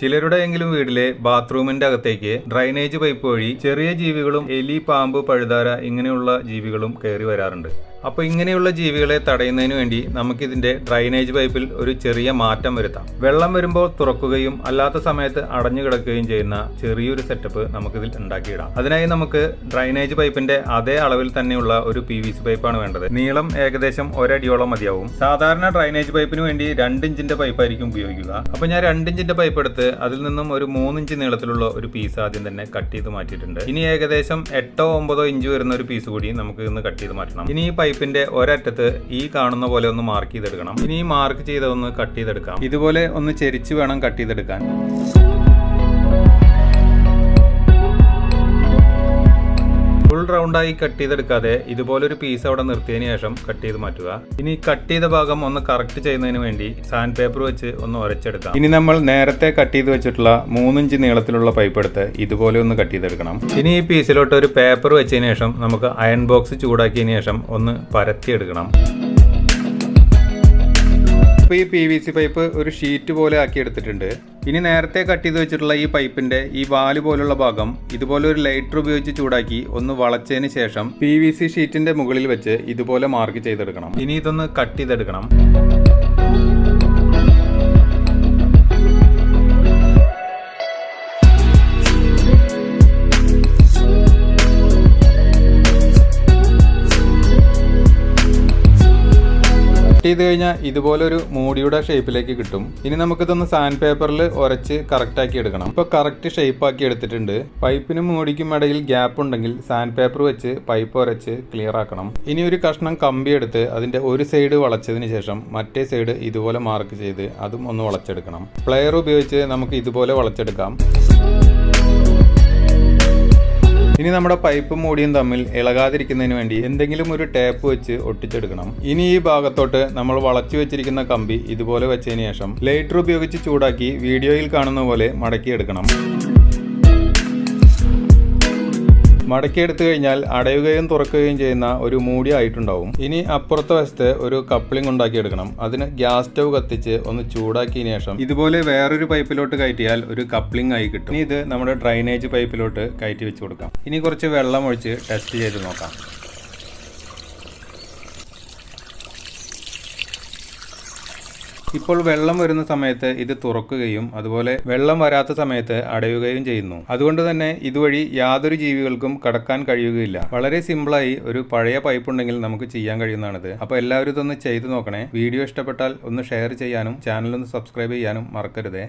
ചിലരുടെയെങ്കിലും വീട്ടിലെ ബാത്റൂമിന്റെ അകത്തേക്ക് drainage pipe വഴി ചെറിയ ജീവികളും എലി പാമ്പ് പഴുതാര ഇങ്ങനെയുള്ള ജീവികളും കയറി വരാറുണ്ട്. അപ്പോൾ ഇങ്ങനെയുള്ള ജീവികളെ തടയുന്നതിന് വേണ്ടി നമുക്കിതിന്റെ ഡ്രൈനേജ് പൈപ്പിൽ ഒരു ചെറിയ മാറ്റം വരുത്താം. വെള്ളം വരുമ്പോൾ തുറക്കുകയും അല്ലാത്ത സമയത്ത് അടഞ്ഞു കിടക്കുകയും ചെയ്യുന്ന ചെറിയൊരു സെറ്റപ്പ് നമുക്കിതിൽ ഉണ്ടാക്കിയിടാം. അതിനായി നമുക്ക് ഡ്രൈനേജ് പൈപ്പിന്റെ അതേ അളവിൽ തന്നെയുള്ള ഒരു പി വി സി പൈപ്പാണ് വേണ്ടത്. നീളം ഏകദേശം ഒരടിയോളം മതിയാവും. സാധാരണ ഡ്രൈനേജ് പൈപ്പിന് വേണ്ടി രണ്ട് ഇഞ്ചിന്റെ പൈപ്പായിരിക്കും ഉപയോഗിക്കുക. അപ്പോൾ ഞാൻ രണ്ട് ഇഞ്ചിന്റെ പൈപ്പ് എടുത്ത് അതിൽ നിന്നും ഒരു മൂന്നിഞ്ച് നീളത്തിലുള്ള ഒരു പീസ് ആദ്യം തന്നെ കട്ട് ചെയ്ത് മാറ്റിയിട്ടുണ്ട്. ഇനി ഏകദേശം എട്ടോ ഒമ്പതോ ഇഞ്ച് വരുന്ന ഒരു പീസ് കൂടി നമുക്ക് ഇന്ന് കട്ട് ചെയ്ത് മാറ്റണം. ഇനി ഈ പൈപ്പിന്റെ ഒരറ്റത്ത് ഈ കാണുന്ന പോലെ ഒന്ന് മാർക്ക് ചെയ്തെടുക്കണം. ഇനി ഈ മാർക്ക് ചെയ്ത ഒന്ന് കട്ട് ചെയ്തെടുക്കാം. ഇതുപോലെ ഒന്ന് ചെരിച്ച് വേണം കട്ട് ചെയ്തെടുക്കാൻ. ഫുൾ റൗണ്ടായി കട്ട് ചെയ്തെടുക്കാതെ ഇതുപോലൊരു പീസ് അവിടെ നിർത്തിയതിനു ശേഷം കട്ട് ചെയ്ത് മാറ്റുക. ഇനി കട്ട് ചെയ്ത ഭാഗം ഒന്ന് കറക്റ്റ് ചെയ്യുന്നതിന് വേണ്ടി സാൻഡ് പേപ്പർ വെച്ച് ഒന്ന് ഉരച്ചെടുക്കാം ഇനി നമ്മൾ നേരത്തെ കട്ട് ചെയ്ത് വെച്ചിട്ടുള്ള മൂന്നിഞ്ച് നീളത്തിലുള്ള പൈപ്പ് എടുത്ത് ഇതുപോലെ ഒന്ന് കട്ട് ചെയ്തെടുക്കണം. ഇനി ഈ പീസിലോട്ട് ഒരു പേപ്പർ വെച്ചതിന് ശേഷം നമുക്ക് അയൺ ബോക്സ് ചൂടാക്കിയതിന് ശേഷം ഒന്ന് പരത്തിയെടുക്കണം. ഇപ്പോൾ ഈ പി വി സി പൈപ്പ് ഒരു ഷീറ്റ് പോലെ ആക്കി എടുത്തിട്ടുണ്ട് ഇനി നേരത്തെ കട്ട് ചെയ്ത് വെച്ചിട്ടുള്ള ഈ പൈപ്പിന്റെ ഈ വാൽ പോലുള്ള ഭാഗം ഇതുപോലെ ഒരു ലൈറ്റർ ഉപയോഗിച്ച് ചൂടാക്കി ഒന്ന് വളച്ചതിന് ശേഷം പി വി സി ഷീറ്റിന്റെ മുകളിൽ വെച്ച് ഇതുപോലെ മാർക്ക് ചെയ്തെടുക്കണം. ഇനി ഇതൊന്ന് കട്ട് ചെയ്തെടുക്കണം. ചെയ്ത് കഴിഞ്ഞാൽ ഇതുപോലൊരു മൂടിയുടെ ഷേപ്പിലേക്ക് കിട്ടും. ഇനി നമുക്കിതൊന്ന് സാൻഡ് പേപ്പറിൽ ഉരച്ച് കറക്റ്റ് ആക്കി എടുക്കണം. ഇപ്പോൾ കറക്റ്റ് ഷേപ്പ് ആക്കി എടുത്തിട്ടുണ്ട്. പൈപ്പിനും മൂടിക്കും ഇടയിൽ ഗ്യാപ്പ് ഉണ്ടെങ്കിൽ സാൻഡ് പേപ്പർ വെച്ച് പൈപ്പ് ഉരച്ച് ക്ലിയർ ആക്കണം. ഇനി ഒരു കഷ്ണം കമ്പി എടുത്ത് അതിന്റെ ഒരു സൈഡ് വളച്ചതിന് ശേഷം മറ്റേ സൈഡ് ഇതുപോലെ മാർക്ക് ചെയ്ത് അതും ഒന്ന് വളച്ചെടുക്കണം. പ്ലെയർ ഉപയോഗിച്ച് നമുക്ക് ഇതുപോലെ വളച്ചെടുക്കാം. ഇനി നമ്മുടെ പൈപ്പും മൂടിയും തമ്മിൽ ഇളകാതിരിക്കുന്നതിന് വേണ്ടി എന്തെങ്കിലും ഒരു ടേപ്പ് വെച്ച് ഒട്ടിച്ചെടുക്കണം. ഇനി ഈ ഭാഗത്തോട്ട് നമ്മൾ വളച്ചു വെച്ചിരിക്കുന്ന കമ്പി ഇതുപോലെ വെച്ചതിന് ശേഷം ലൈറ്റർ ഉപയോഗിച്ച് ചൂടാക്കി വീഡിയോയിൽ കാണുന്ന പോലെ മടക്കിയെടുക്കണം. മടക്കിയെടുത്തു കഴിഞ്ഞാൽ അടയുകയും തുറക്കുകയും ചെയ്യുന്ന ഒരു മൂടി ആയിട്ടുണ്ടാവും. ഇനി അപ്പുറത്തെ വശത്ത് ഒരു കപ്ലിംഗ് ഉണ്ടാക്കിയെടുക്കണം. അതിന് ഗ്യാസ് സ്റ്റവ് കത്തിച്ച് ഒന്ന് ചൂടാക്കിയ ശേഷം ഇതുപോലെ വേറൊരു പൈപ്പിലോട്ട് കയറ്റിയാൽ ഒരു കപ്ലിംഗ് ആയി കിട്ടും. ഇനി ഇത് നമ്മുടെ ഡ്രൈനേജ് പൈപ്പിലോട്ട് കയറ്റി വെച്ച് കൊടുക്കാം. ഇനി കുറച്ച് വെള്ളം ഒഴിച്ച് ടെസ്റ്റ് ചെയ്ത് നോക്കാം. ഇപ്പോൾ വെള്ളം വരുന്ന സമയത്ത് ഇത് തുറക്കുകയും അതുപോലെ വെള്ളം വരാത്ത സമയത്ത് അടയുകയും ചെയ്യുന്നു. അതുകൊണ്ട് തന്നെ ഇതുവഴി യാതൊരു ജീവികൾക്കും കടക്കാൻ കഴിയുകയില്ല. വളരെ സിമ്പിളായി ഒരു പഴയ പൈപ്പ് ഉണ്ടെങ്കിൽ നമുക്ക് ചെയ്യാൻ കഴിയുന്നതാണിത്. അപ്പോൾ എല്ലാവരും ഇതൊന്ന് ചെയ്തു നോക്കണേ. വീഡിയോ ഇഷ്ടപ്പെട്ടാൽ ഒന്ന് ഷെയർ ചെയ്യാനും ചാനൽ ഒന്ന് സബ്സ്ക്രൈബ് ചെയ്യാനും മറക്കരുതേ.